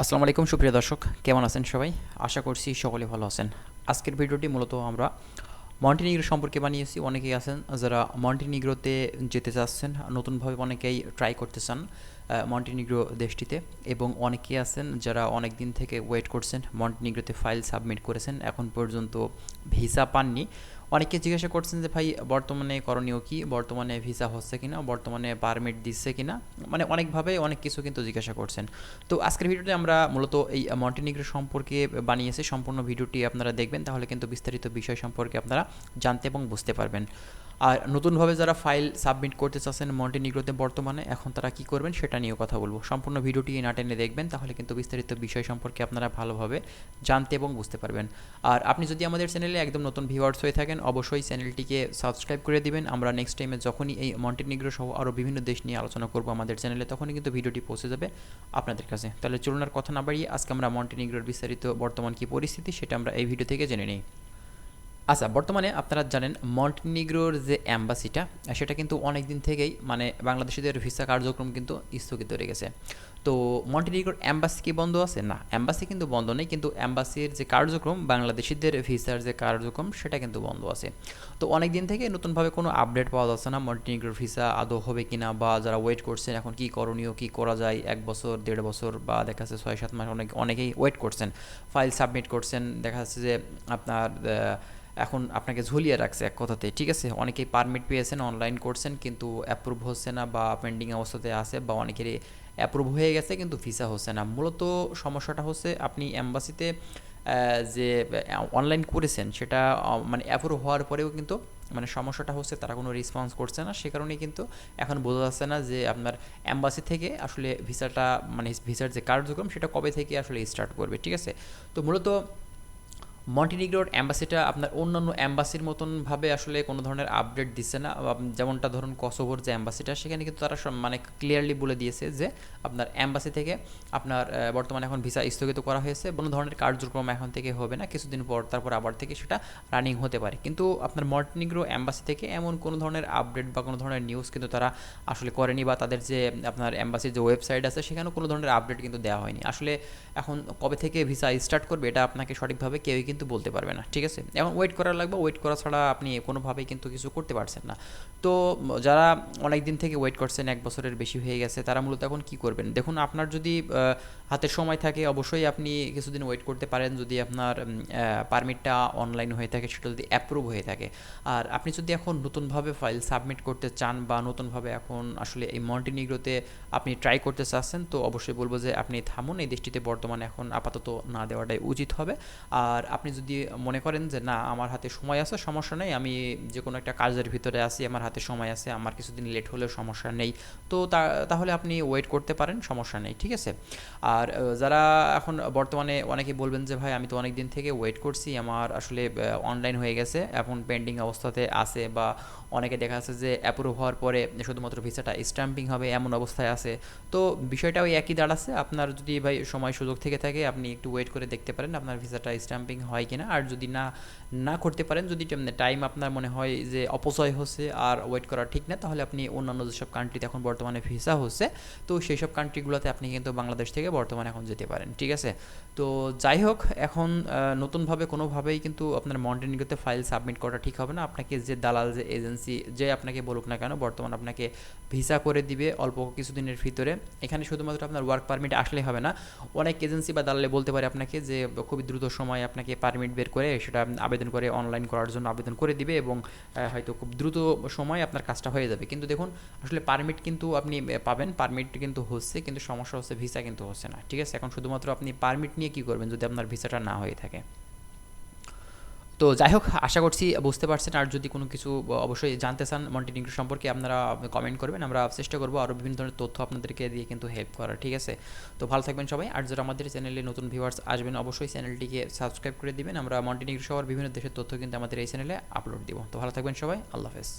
আসসালামু আলাইকুম, সুপ্রিয় দর্শক। কেমন আছেন সবাই? আশা করছি সকলে ভালো আছেন। আজকের ভিডিওটি মূলত আমরা মন্টিনিগ্রো সম্পর্কে বানিয়েছি। অনেকেই আছেন যারা মন্টিনিগ্রোতে যেতে চাচ্ছেন, নতুনভাবে অনেকেই ট্রাই করতে চান। মন্টিনিগ্রো দেশটিতে এবং অনেকে আছেন যারা অনেক দিন থেকে ওয়েট করছেন, মন্টিনিগ্রোতে ফাইল সাবমিট করেছেন, এখন পর্যন্ত ভিসা পাননি। অনেকে জিজ্ঞাসা করছেন যে, ভাই, বর্তমানে করণীয় কি? বর্তমানে ভিসা হচ্ছে কিনা? বর্তমানে পারমিট দিচ্ছে কিনা? মানে অনেকভাবে অনেক কিছু কিন্তু জিজ্ঞাসা করছেন। তো আজকের ভিডিওতে আমরা মূলত এই মন্টিনিগ্রো সম্পর্কে বানিয়েছি। সম্পূর্ণ ভিডিওটি আপনারা দেখবেন, তাহলে কিন্তু বিস্তারিত বিষয় সম্পর্কে আপনারা জানতে এবং বুঝতে পারবেন। আর নতুনভাবে যারা ফাইল সাবমিট করতে চাচ্ছেন মন্টিনিগ্রোতে বর্তমানে, এখন তারা কি করবেন সেটা নিয়েও কথা বলব। সম্পূর্ণ ভিডিওটি না টেনে দেখবেন, তাহলে কিন্তু বিস্তারিত বিষয় সম্পর্কে আপনারা ভালোভাবে জানতে এবং বুঝতে পারবেন। আর আপনি যদি আমাদের চ্যানেলে একদম নতুন ভিউয়ার্স হয়ে থাকেন, অবশ্যই চ্যানেলটিকে সাবস্ক্রাইব করে দিবেন। আমরা নেক্সট টাইমে যখনই এই মন্টিনিগ্রো সহ আরও বিভিন্ন দেশ নিয়ে আলোচনা করব আমাদের চ্যানেলে, তখনই কিন্তু ভিডিওটি পৌঁছে যাবে আপনাদের কাছে। তাহলে চলুন আর কথা না বাড়িয়ে আজকে আমরা মন্টিনিগ্রোর বিস্তারিত বর্তমান কী পরিস্থিতি সেটা আমরা এই ভিডিও থেকে জেনে নিই। আচ্ছা বর্তমানে আপনারা জানেন মন্টিনিগ্রোর যে অ্যাম্বাসিটা, সেটা কিন্তু অনেক দিন থেকেই মানে বাংলাদেশিদের ভিসা কার্যক্রম কিন্তু স্থগিত রয়ে গেছে। তো মন্টিনিগ্রোর অ্যাম্বাসি কি বন্ধ আছে? না, অ্যাম্বাসি কিন্তু বন্ধ নেই, কিন্তু অ্যাম্বাসির যে কার্যক্রম, বাংলাদেশিদের ভিসার যে কার্যক্রম, সেটা কিন্তু বন্ধ আছে। তো অনেক দিন থেকে নতুনভাবে কোনো আপডেট পাওয়া যাচ্ছে না, মন্টিনিগ্রোর ভিসা আদৌ হবে কি না বা যারা ওয়েট করছেন, এখন কি করণীয়, কি করা যায়, এক বছর, দেড় বছর বা দেখা যাচ্ছে ছয়, সাত মাস অনেক, অনেকেই ওয়েট করছেন। ফাইল সাবমিট করছেন, দেখা যাচ্ছে যে আপনার এখন আপনাকে ঝুলিয়ে রাখছে এক কথাতে ঠিক আছে? অনেকেই পারমিট পেয়েছেন অনলাইন করছেন, কিন্তু অ্যাপ্রুভ হচ্ছে না বা পেন্ডিং অবস্থাতে আছে বা অনেকেরই অ্যাপ্রুভ হয়ে গেছে, কিন্তু ভিসা হচ্ছে না। মূলত সমস্যাটা হচ্ছে আপনি অ্যাম্বাসিতে যে অনলাইন করেছেন, সেটা মানে অ্যাপ্রুভ হওয়ার পরেও কিন্তু মানে সমস্যাটা হচ্ছে তারা কোনো রেসপন্স করছে না। সে কারণে কিন্তু এখন বোঝা যাচ্ছে না যে আপনার অ্যাম্বাসি থেকে আসলে ভিসাটা মানে ভিসার যে কার্যক্রম, সেটা কবে থেকে আসলে স্টার্ট করবে, ঠিক আছে? তো মূলত মন্টিনিগ্রোর অ্যাম্বাসিটা আপনার অন্যান্য অ্যাম্বাসির মতনভাবে আসলে কোনো ধরনের আপডেট দিচ্ছে না। যেমনটা ধরুন কসোভোর যে অ্যাম্বাসিটা, সেখানে কিন্তু তারা মানে ক্লিয়ারলি বলে দিয়েছে যে আপনার অ্যাম্বাসি থেকে আপনার বর্তমানে এখন ভিসা স্থগিত করা হয়েছে। কোনো ধরনের কার্যক্রম এখন থেকে হবে না, কিছুদিন পর তারপর আবার থেকে সেটা রানিং হতে পারে। কিন্তু আপনার মন্টিনিগ্রো অ্যাম্বাসি থেকে এমন কোনো ধরনের আপডেট বা কোনো ধরনের নিউজ কিন্তু তারা আসলে করেনি বা তাদের যে আপনার অ্যাম্বাসির যে ওয়েবসাইট আছে, সেখানেও কোনো ধরনের আপডেট কিন্তু দেওয়া হয়নি। আসলে এখন কবে থেকে ভিসা স্টার্ট করবে, এটা আপনাকে সঠিকভাবে কেউই কিন্তু বলতে পারবে না, ঠিক আছে? এখন ওয়েট করা লাগবে ওয়েট করা ছাড়া আপনি কোনোভাবেই কিন্তু কিছু করতে পারছেন না। তো যারা অনেক দিন থেকে ওয়েট করছেন, এক বছরের বেশি হয়ে গেছে, তারা মূলত এখন কী করবেন? দেখুন, আপনার যদি হাতে সময় থাকে, অবশ্যই আপনি কিছুদিন ওয়েট করতে পারেন। যদি আপনার পারমিটটা অনলাইন হয়ে থাকে, সেটা যদি অ্যাপ্রুভ হয়ে থাকে। আর আপনি যদি এখন নতুনভাবে ফাইল সাবমিট করতে চান বা নতুনভাবে এখন আসলে এই মন্টিনিগ্রোতে আপনি ট্রাই করতে চাচ্ছেন, তো অবশ্যই বলব যে আপনি থামুন। এই দেশটিতে বর্তমানে এখন আপাতত না দেওয়াটাই উচিত হবে। আর আপনি যদি মনে করেন যে, না, আমার হাতে সময় আছে, সমস্যা নেই, আমি যে কোনো একটা কাজের ভিতরে আছি, আমার হাতে সময় আছে, আমার কিছুদিন লেট হলেও সমস্যা নেই। তো তাহলে আপনি ওয়েট করতে পারেন, সমস্যা নেই, ঠিক আছে? আর যারা এখন বর্তমানে অনেকে বলবেন যে, ভাই, আমি তো অনেক দিন থেকে ওয়েট করছি, আমার আসলে অনলাইন হয়ে গেছে, এখন পেন্ডিং অবস্থাতে আছে বা অনেকে দেখা যাচ্ছে যে অ্যাপ্রুভ হওয়ার পরে শুধুমাত্র ভিসাটা স্ট্যাম্পিং হবে এমন অবস্থায় আছে। তো বিষয়টা ওই একই দাঁড়াচ্ছে আপনার যদি ভাই সময় সুযোগ থেকে থাকে, আপনি একটু ওয়েট করে দেখতে পারেন আপনার ভিসাটা স্ট্যাম্পিং হয় কিনা। আর যদি না না করতে পারেন, যদি টাইম আপনার মনে হয় যে অপচয় হচ্ছে আর ওয়েট করা ঠিক না, তাহলে আপনি অন্যান্য যেসব কান্ট্রিতে এখন বর্তমানে ভিসা হচ্ছে, তো সেই সব কান্ট্রিগুলোতে আপনি কিন্তু বাংলাদেশ থেকে বর্তমানে এখন যেতে পারেন, ঠিক আছে? তো যাই হোক, এখন নতুনভাবে কোনোভাবেই কিন্তু আপনার মন্টেনিগোতে ফাইল সাবমিট করা ঠিক হবে না। আপনাকে যে দালাল, যে এজেন্সি যে আপনাকে বলুক না কেন, বর্তমান আপনাকে ভিসা করে দিবে অল্প কিছুদিনের ভিতরে। এখানে শুধুমাত্র আপনার ওয়ার্ক পারমিট আসলে হবে না। অনেক এজেন্সি বা দালালে বলতে পারে আপনাকে যে, খুবই দ্রুত সময় আপনাকে পারমিট বের করে সেটা আবেদন করে অনলাইন করার জন্য আবেদন করে দিবে এবং হয়তো খুব দ্রুত সময় আপনার কাজটা হয়ে যাবে। কিন্তু দেখুন, আসলে পারমিট কিন্তু আপনি পাবেন। পারমিট কিন্তু হচ্ছে, কিন্তু সমস্যা হচ্ছে ভিসা কিন্তু হচ্ছে না। ঠিক আছে? এখন শুধুমাত্র আপনি পারমিট নিয়ে কী করবেন যদি আপনার ভিসাটা না হয়ে থাকে? তো যাই হোক, আশা করছি বুঝতে পারছেন। আর যদি কোনো কিছু অবশ্যই জানতে চান মন্টিনিগ্রো সম্পর্কে, আপনারা কমেন্ট করবেন। আমরা চেষ্টা করব আরও বিভিন্ন ধরনের তথ্য আপনাদেরকে দিয়ে কিন্তু হেল্প করা ঠিক আছে? তো ভালো থাকবেন সবাই। আর যারা আমাদের চ্যানেলে নতুন ভিউয়ার্স আসবেন, অবশ্যই চ্যানেলটিকে সাবস্ক্রাইব করে দিবেন। আমরা মন্টিনিগ্রো সহ বিভিন্ন দেশের তথ্য কিন্তু আমাদের এই চ্যানেলে আপলোড দিব। তো ভালো থাকবেন সবাই। আল্লাহ হাফেজ।